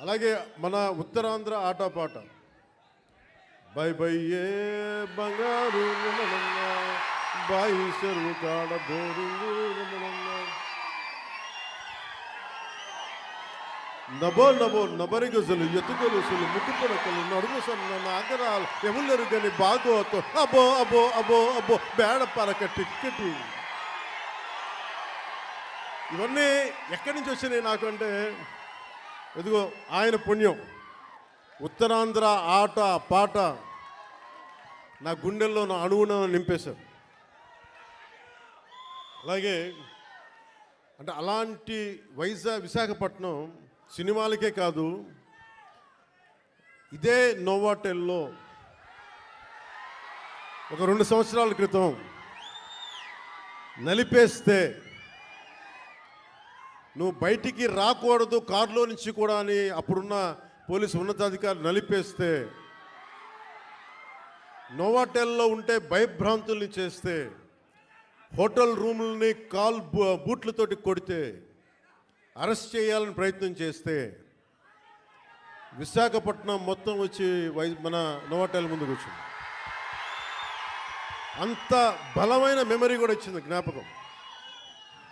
అలాగే మన ఉత్తరాంధ్ర ఆటపాట. బై బై ఏ బంగారు బాయి చెరువు కాడ బోరింగు నభో నభో నబరిగజలు ఎత్తుకొలుసులు ముక్కు నడుము సన్న నాగరాలు ఎవరు బాగోతో అబో అబో అబో అబో బేడ పరక టిక్కెటి. ఇవన్నీ ఎక్కడి నుంచి వచ్చినాయి నాకు అంటే ఇదిగో ఆయన పుణ్యం. ఉత్తరాంధ్ర ఆట పాట నా గుండెల్లో నా అణువున నింపేశారు. అలాగే అంటే అలాంటి వైజాగ్ విశాఖపట్నం సినిమాలకే కాదు ఇదే నోవాటెల్లో ఒక రెండు సంవత్సరాల క్రితం నలిపేస్తే నువ్వు బయటికి రాకూడదు కారులో నుంచి కూడా అని అప్పుడున్న పోలీసు ఉన్నతాధికారులు నలిపేస్తే నోవాటెల్లో ఉంటే భయభ్రాంతుల్ని చేస్తే హోటల్ రూముల్ని కాల్ బూ- బూట్లతోటి కొడితే అరెస్ట్ చేయాలని ప్రయత్నం చేస్తే విశాఖపట్నం మొత్తం వచ్చి వై మన నోవాటెల్ ముందుకు వచ్చింది. అంత బలమైన మెమరీ కూడా ఇచ్చింది జ్ఞాపకం.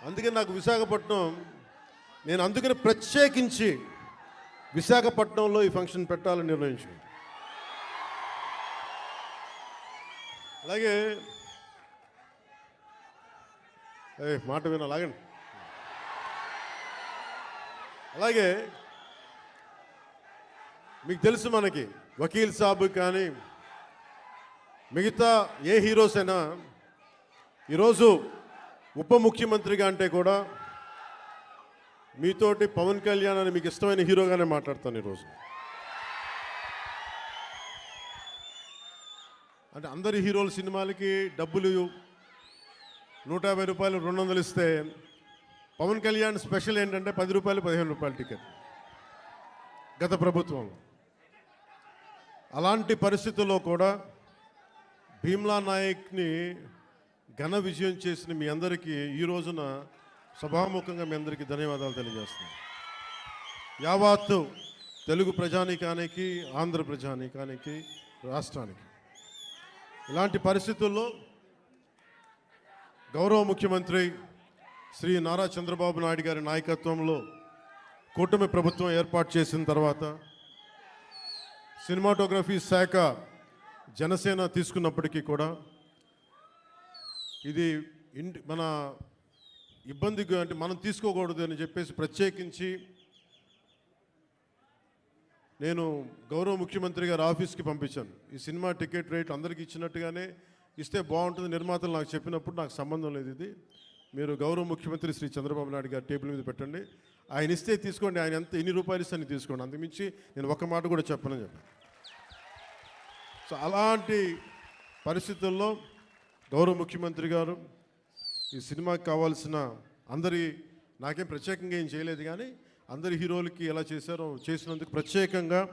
అందుకే నాకు విశాఖపట్నం నేను అందుకని ప్రత్యేకించి విశాఖపట్నంలో ఈ ఫంక్షన్ పెట్టాలని నిర్ణయించాను అలాగే మాట విన లాగండి అలాగే మీకు తెలుసు మనకి వకీల్ సాబ్ కానీ మిగతా ఏ హీరోస్ అయినా ఈరోజు ఉప ముఖ్యమంత్రిగా అంటే కూడా మీతోటి పవన్ కళ్యాణ్ అని మీకు ఇష్టమైన హీరోగానే మాట్లాడతాను ఈరోజు. అంటే అందరి హీరోల సినిమాలకి డబ్బులు నూట యాభై రూపాయలు రెండు వందలు ఇస్తే పవన్ కళ్యాణ్ స్పెషల్ ఏంటంటే పది రూపాయలు పదిహేను రూపాయలు టికెట్. గత ప్రభుత్వం. అలాంటి పరిస్థితుల్లో కూడా భీమ్లా నాయక్ని ఘన విజయం చేసిన మీ అందరికీ ఈ రోజున సభాముఖంగా మీ అందరికీ ధన్యవాదాలు తెలియజేస్తున్నాను. యావత్తు తెలుగు ప్రజానీకానికి ఆంధ్ర ప్రజానీకానికి రాష్ట్రానికి ఇలాంటి పరిస్థితుల్లో గౌరవ ముఖ్యమంత్రి శ్రీ నారా చంద్రబాబు నాయుడు గారి నాయకత్వంలో కూటమి ప్రభుత్వం ఏర్పాటు చేసిన తర్వాత సినిమాటోగ్రఫీ శాఖ జనసేన తీసుకున్నప్పటికీ కూడా ఇది ఇంటి మన ఇబ్బందిగా అంటే మనం తీసుకోకూడదు అని చెప్పేసి ప్రత్యేకించి నేను గౌరవ ముఖ్యమంత్రి గారి ఆఫీస్కి పంపించాను. ఈ సినిమా టికెట్ రేట్ అందరికీ ఇచ్చినట్టుగానే ఇస్తే బాగుంటుంది నిర్మాతలు నాకు చెప్పినప్పుడు నాకు సంబంధం లేదు ఇది. మీరు గౌరవ ముఖ్యమంత్రి శ్రీ చంద్రబాబు నాయుడు గారి టేబుల్ మీద పెట్టండి. ఆయన ఇస్తే తీసుకోండి. ఆయన ఎంత ఎన్ని రూపాయలు ఇస్తే అన్ని తీసుకోండి. అంతకుమించి నేను ఒక మాట కూడా చెప్పనని చెప్పాను. సో అలాంటి పరిస్థితుల్లో గౌరవ ముఖ్యమంత్రి గారు ఈ సినిమాకి కావాల్సిన అందరి నాకేం ప్రత్యేకంగా ఏం చేయలేదు కానీ అందరి హీరోలకి ఎలా చేశారో చేసినందుకు ప్రత్యేకంగా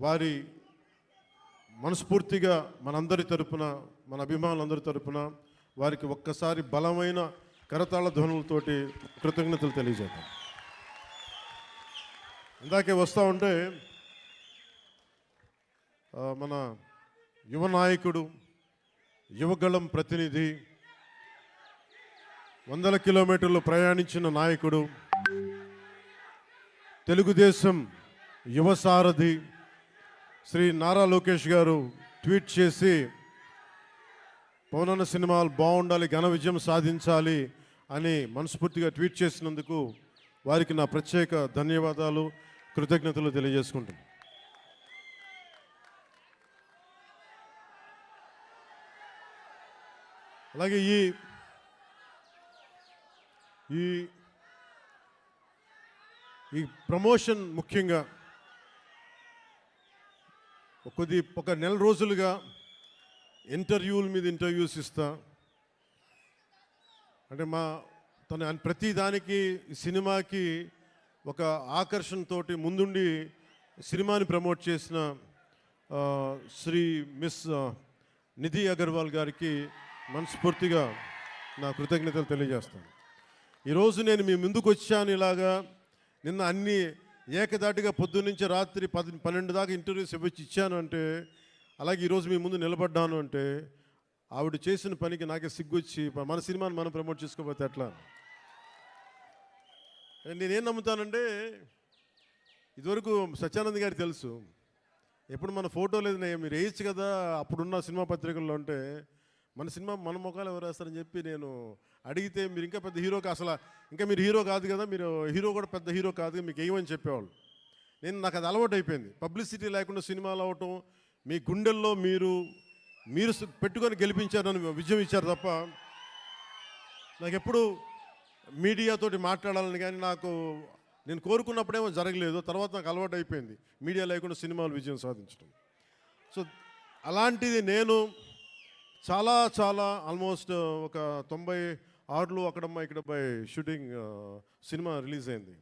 వారి మనస్ఫూర్తిగా మనందరి తరపున మన అభిమానులందరి తరపున వారికి ఒక్కసారి బలమైన కరతాళ ధ్వనులతోటి కృతజ్ఞతలు తెలియజేద్దాం. ఇందాకే వస్తూ ఉంటే మన యువ నాయకుడు యువగళం ప్రతినిధి వందల కిలోమీటర్లు ప్రయాణించిన నాయకుడు తెలుగుదేశం యువ సారథి శ్రీ నారా లోకేష్ గారు ట్వీట్ చేసి పవనన్న సినిమాలు బాగుండాలి ఘన విజయం సాధించాలి అని మనస్ఫూర్తిగా ట్వీట్ చేసినందుకు వారికి నా ప్రత్యేక ధన్యవాదాలు కృతజ్ఞతలు తెలియజేసుకుంటాను అలాగే ఈ ఈ ఈ ప్రమోషన్ ముఖ్యంగా కొద్ది ఒక నెల రోజులుగా ఇంటర్వ్యూల మీద ఇంటర్వ్యూస్ ఇస్తా. అంటే మా తన ప్రతి దానికి ఈ సినిమాకి ఒక ఆకర్షణతో ముందుండి సినిమాని ప్రమోట్ చేసిన శ్రీ మిస్ నిధి అగర్వాల్ గారికి మనస్ఫూర్తిగా నా కృతజ్ఞతలు తెలియజేస్తాను. ఈరోజు నేను మీ ముందుకు వచ్చాను ఇలాగా. నిన్న అన్ని ఏకదాటిగా పొద్దు నుంచి రాత్రి పది పన్నెండు దాకా ఇంటర్వ్యూస్ ఇవ్వచ్చు ఇచ్చాను అంటే అలాగే ఈరోజు మీ ముందు నిలబడ్డాను అంటే ఆవిడ చేసిన పనికి నాకే సిగ్గొచ్చి మన సినిమాని మనం ప్రమోట్ చేసుకోకపోతే ఎట్లా? నేనేం నమ్ముతానంటే ఇదివరకు సత్యానంద్ గారికి తెలుసు ఎప్పుడు మన ఫోటో లేదు మీరు వేయచ్చు కదా అప్పుడున్న సినిమా పత్రికల్లో అంటే మన సినిమా మన ముఖాలు ఎవరు వేస్తారని చెప్పి నేను అడిగితే మీరు ఇంకా పెద్ద హీరోకి అసలు ఇంకా మీరు హీరో కాదు కదా మీరు హీరో కూడా పెద్ద హీరో కాదు మీకు ఏమని చెప్పేవాళ్ళు? నేను నాకు అది అలవాటు అయిపోయింది. పబ్లిసిటీ లేకుండా సినిమాలు అవటం మీ గుండెల్లో మీరు మీరు పెట్టుకొని పెట్టుకొని గెలిపించారని విజయం ఇచ్చారు తప్ప నాకు ఎప్పుడు మీడియాతోటి మాట్లాడాలని కానీ నాకు నేను కోరుకున్నప్పుడేమో జరగలేదు. తర్వాత నాకు అలవాటు అయిపోయింది. మీడియా లేకుండా సినిమాలు విజయం సాధించడం సో అలాంటిది నేను చాలా చాలా ఆల్మోస్ట్ uh, ఒక తొంభై ఆరులో అక్కడమ్మ ఇక్కడ బై షూటింగ్ సినిమా రిలీజ్ అయింది.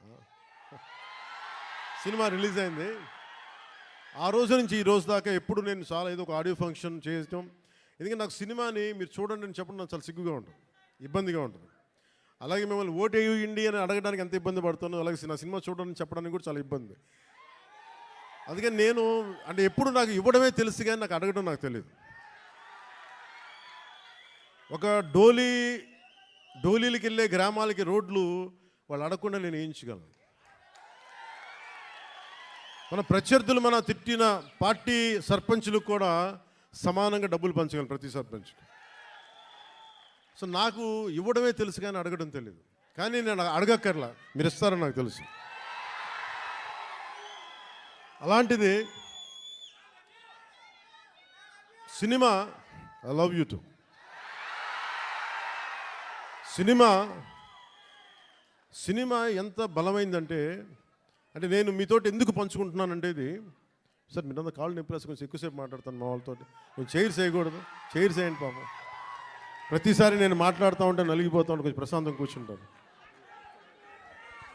సినిమా రిలీజ్ అయింది. ఆ రోజు నుంచి ఈ రోజు దాకా ఎప్పుడు నేను చాలా ఏదో ఒక ఆడియో ఫంక్షన్ చేయటం. ఎందుకంటే నాకు సినిమాని మీరు చూడండి అని చెప్పడం నాకు చాలా సిగ్గుగా ఉంటుంది ఇబ్బందిగా ఉంటుంది. అలాగే మిమ్మల్ని ఓటేయు ఇండి అని అడగడానికి ఎంత ఇబ్బంది పడుతున్నాను అలాగే నా సినిమా చూడడానికి చెప్పడానికి కూడా చాలా ఇబ్బంది. అందుకని నేను అంటే ఎప్పుడు నాకు ఇవ్వడమే తెలుసు కానీ నాకు అడగడం నాకు తెలియదు ఒక డోలీ డోలీలకి వెళ్ళే గ్రామాలకి రోడ్లు వాళ్ళు అడగకుండా నేను వేయించగలను. మన ప్రత్యర్థులు మన తిట్టిన పార్టీ సర్పంచులకు కూడా సమానంగా డబ్బులు పంచగలను ప్రతి సర్పంచ్కి. సో నాకు ఇవ్వడమే తెలుసు కానీ అడగడం తెలియదు కానీ నేను అడగక్కర్లా. మీరు ఇస్తారని నాకు తెలుసు. అలాంటిది cinema I love you too cinema cinema ఎంత బలమైందంటే అంటే నేను మీతోటి ఎందుకు పంచుకుంటున్నానంటే ఇది సార్ మీరంతా కాళ్ళు నింపేసి కొంచెం ఎక్కువసేపు మాట్లాడతాను మా వాళ్ళతో నేను చైర్ చేయకూడదు చైర్ చేయండి పాపం. ప్రతిసారి నేను మాట్లాడుతూ ఉంటే నలిగిపోతూ ఉంటే కొంచెం ప్రశాంతం కూర్చుంటాను.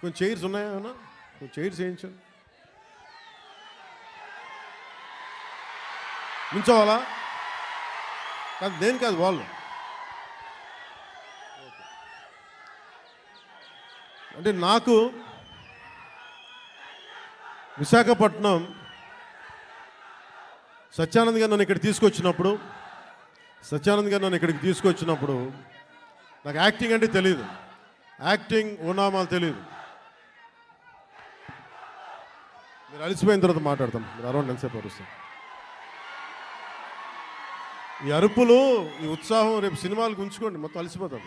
కొంచెం చైర్స్ ఉన్నాయా కొంచెం చైర్స్ వేయించండి. నించోవాలా కాదు దేని కాదు వాళ్ళు. అంటే నాకు విశాఖపట్నం సత్యానంద్ గారు నన్ను ఇక్కడ తీసుకొచ్చినప్పుడు సత్యానంద్ గారు నన్ను ఇక్కడికి తీసుకొచ్చినప్పుడు నాకు యాక్టింగ్ అంటే తెలియదు యాక్టింగ్ ఉన్నామాలు తెలియదు మీరు అలసిపోయిన తర్వాత మాట్లాడతాం. మీరు అరౌండ్ ఎంతసేపు అరుస్తాం? ఈ అరుపులు ఈ ఉత్సాహం రేపు సినిమాలకు ఉంచుకోండి. మొత్తం అలసిపోతాం.